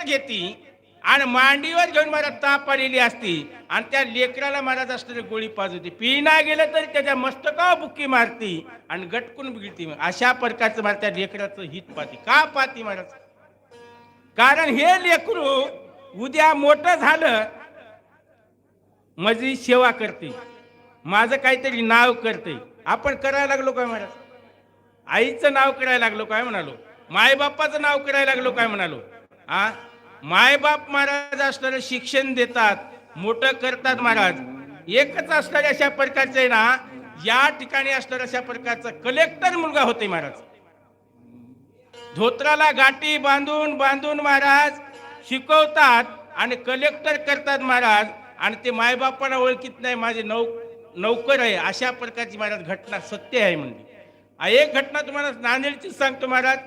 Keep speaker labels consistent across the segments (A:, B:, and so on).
A: मांडीवर घेती आणि मांडीवर घेऊन मला ताप आलेली असती आणि त्या लेकराला मारत असलेली गोळी पाजवती पिना गेलं तरी त्याच्या मस्तकावर बुक्की मारती आणि गटकून गिळती अशा प्रकारचं मला त्या लेकराचं हित पाहती. का पाहती महाराज कारण हे लेकरू उद्या मोठं झालं माझी सेवा करते. माझं काहीतरी नाव करते. आपण करायला लागलो काय महाराज आईचं नाव करायला लागलो काय म्हणालो? मायबापाचं नाव करायला लागलो काय म्हणालो? आ? मायबाप महाराज असणारं शिक्षण देतात मोठं करतात महाराज. एकच असणारे अशा प्रकारचं आहे ना या ठिकाणी असणार अशा प्रकारचा कलेक्टर मुलगा होते महाराज. धोत्राला गाठी बांधून बांधून महाराज शिकवतात आणि कलेक्टर करतात महाराज आणि ते मायबापाला ओळखीत नाही माझे नौ नौकर आहे. अशा प्रकारची महाराज घटना सत्य आहे म्हणजे. एक घटना तुम्हाला नांदेडचीच सांगतो महाराज.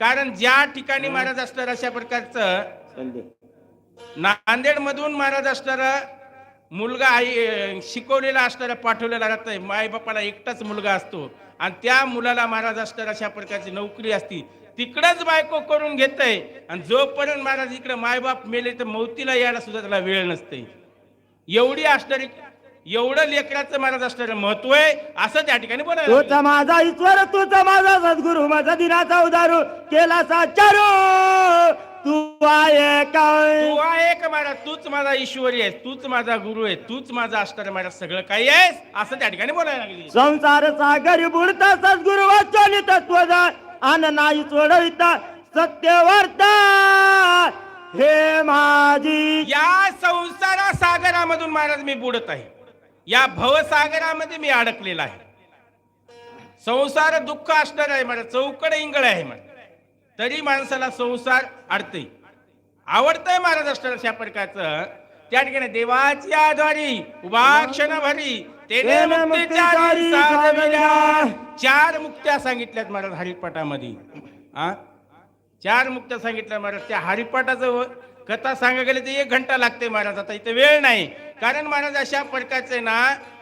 A: कारण ज्या ठिकाणी महाराज असणार अशा प्रकारचं नांदेड मधून महाराज असणारा मुलगा आई शिकवलेला असणारा पाठवलेला राहतोय मायबापाला एकटाच मुलगा असतो. आणि त्या मुलाला महाराज असणार अशा प्रकारची नोकरी असती. तिकडंच बायको करून घेतय. आणि जोपर्यंत महाराज इकडे मायबाप मेले तर मौतीला यायला सुद्धा त्याला वेळ नसते. एवढी असणारी एवढं लेकराचं महाराज असणारं महत्त्व आहे. असं त्या ठिकाणी बोलायला लागले.
B: तोचा माझा ईश्वर तुझा माझा सद्गुरु माझा दिनाचा उदारू केला साचारू तू आहे काय?
A: तू आहे का महाराज तूच माझा ईश्वरी आहेस तूच माझा गुरु आहे तूच माझा असणार महाराज सगळं काही आहेस? असं त्या ठिकाणी बोलायला लागली.
B: संसार सागरी बुडता सद्गुरु वाचन तत्वजा अन नाही सोडविता सत्यवर्ता हे माझी
A: या संसारा सागरामधून महाराज मी बुडत आहे. या भवसागरामध्ये मी अडकलेला आहे. संसार दुःख असणार आहे मला चौकड इंगळ आहे मला तरी माणसाला संसार अडते. आवडतंय महाराज असणार अशा प्रकारचं त्या ठिकाणी देवाची आधारी उभा क्षण भरी तेने
B: तेने
A: मुक्तीचारी
B: मुक्तीचारी
A: साधविला.
B: साधविला.
A: चार मुक्त्या सांगितल्यात महाराज हरिपाठामध्ये आ? चार मुक्त्या सांगितल्या महाराज. त्या हरिपाठाचं कथा सांगा गेले तर एक घंटा लागते महाराज. आता इथे वेळ नाही. कारण महाराज अशा प्रकारचे ना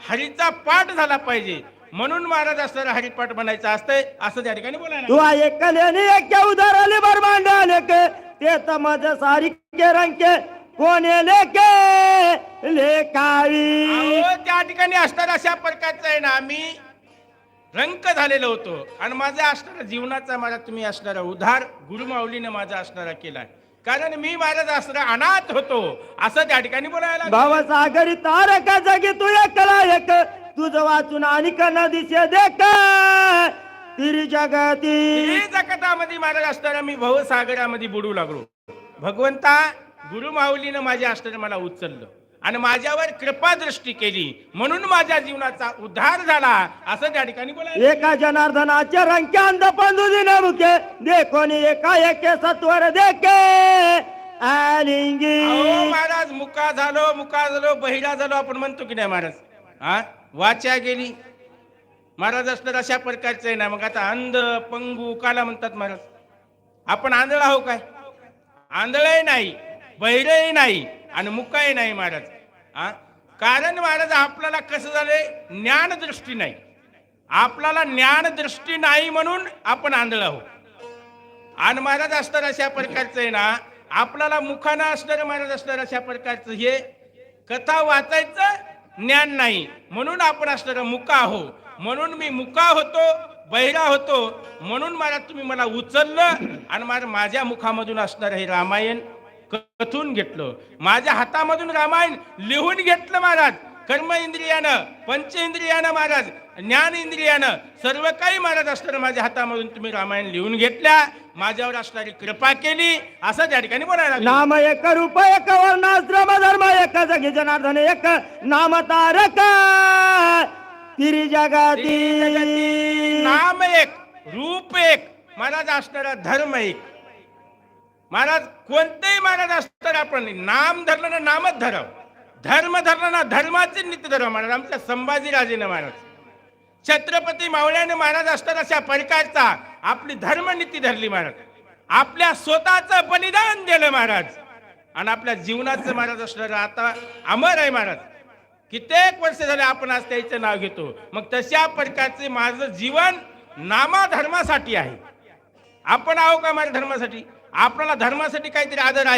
A: हरीचा पाठ झाला पाहिजे. म्हणून महाराज असणारा हरिपाठ म्हणायचं असतंय. असं त्या ठिकाणी बोलायला
B: तू आहे कल्याणी एक उदार आले बरमांड आले के ते तमज सारी के रंग के. कोणे लेके? लेकावी
A: अहो, त्या ठिकाणी असणारा अशा प्रकारचं आहे ना मी रंक झालेलो होतो. आणि माझा असणारा जीवनाचा माझा तुम्ही असणारा उधार गुरुमाऊलीने माझा असणारा केलाय. कारण मी महाराज असणारा अनाथ होतो. असं त्या ठिकाणी बोलायला.
B: भाव सागरी तारका जगी तू एकला एक. तुझं वाचून आणि न दिसे देख. तिरी जगती.
A: जगतामध्ये महाराज असताना मी भवसागरामध्ये बुडू लागलो. भगवंता गुरुमाऊलीनं माझ्या असताना मला उचललं. आणि माझ्यावर कृपा दृष्टी केली. म्हणून माझ्या जीवनाचा उद्धार झाला. असं त्या ठिकाणी बोलायला
B: एका जनार्दनाच्या रंक्यांत पंधुदिन मुखे देखोनी एका एके सत्वर देखे. आलिंगी
A: अहो महाराज मुका झालो मुका झालो बहिरा झालो आपण म्हणतो की नाही महाराज? हा? वाचा गेली. महाराज असणार अशा प्रकारचं आहे ना मग आता अंध पंगू काला म्हणतात महाराज? आपण आंधळ आहो काय? आंधळही नाही बहिरही नाही. आणि मुकाही नाही महाराज हा कारण महाराज आपल्याला कसं झालंय? ज्ञानदृष्टी नाही. आपल्याला ज्ञानदृष्टी नाही म्हणून आपण आंधळ आहोत. आणि महाराज असणार अशा प्रकारचं आहे ना आपल्याला मुखाना असणारं महाराज असणार अशा प्रकारचं हे कथा वाचायचं ज्ञान नाही. म्हणून आपण असणारं मुका आहो म्हणून मी मुका होतो बहिरा होतो. म्हणून महाराज तुम्ही मला उचललं आणि माझ्या मुखामधून असणारं हे रामायण कथून घेतलं? माझ्या हातामधून रामायण लिहून घेतलं महाराज. कर्म इंद्रियानं पंच इंद्रियानं महाराज ज्ञान इंद्रियानं सर्व काही महाराज असताना माझ्या हातामधून तुम्ही रामायण लिहून घेतल्या. माझ्यावर असणारी कृपा केली. असं त्या ठिकाणी बोलायला.
B: नाम एक रूप एक वर्णाश्रम धर्म एक जगी जनार्दन एक नाम तारक तिरी जगती.
A: नाम एक रूप एक महाराज असणारा धर्म एक. महाराज कोणतेही महाराज असतात आपण नाम धरलं ना नामच धराव. धर्म धरलं ना धर्माचे नित्य धराव महाराज. आमच्या संभाजीराजेनं महाराज. छत्रपती मावळ्याने महाराज असताना अशा प्रकारचा आपली धर्मनीती धरली महाराज. आपल्या स्वतःचं बलिदान दिलं महाराज. आणि आपल्या जीवनाचं महाराज असणार आता अमर आहे महाराज. कित्येक वर्ष झाले आपण आज त्याचं नाव घेतो. मग तशा प्रकारचे माझं जीवन नामाधर्मासाठी आहे. आपण आहो का माझ्या धर्मासाठी? आपल्याला धर्मासाठी काहीतरी आदर आहे.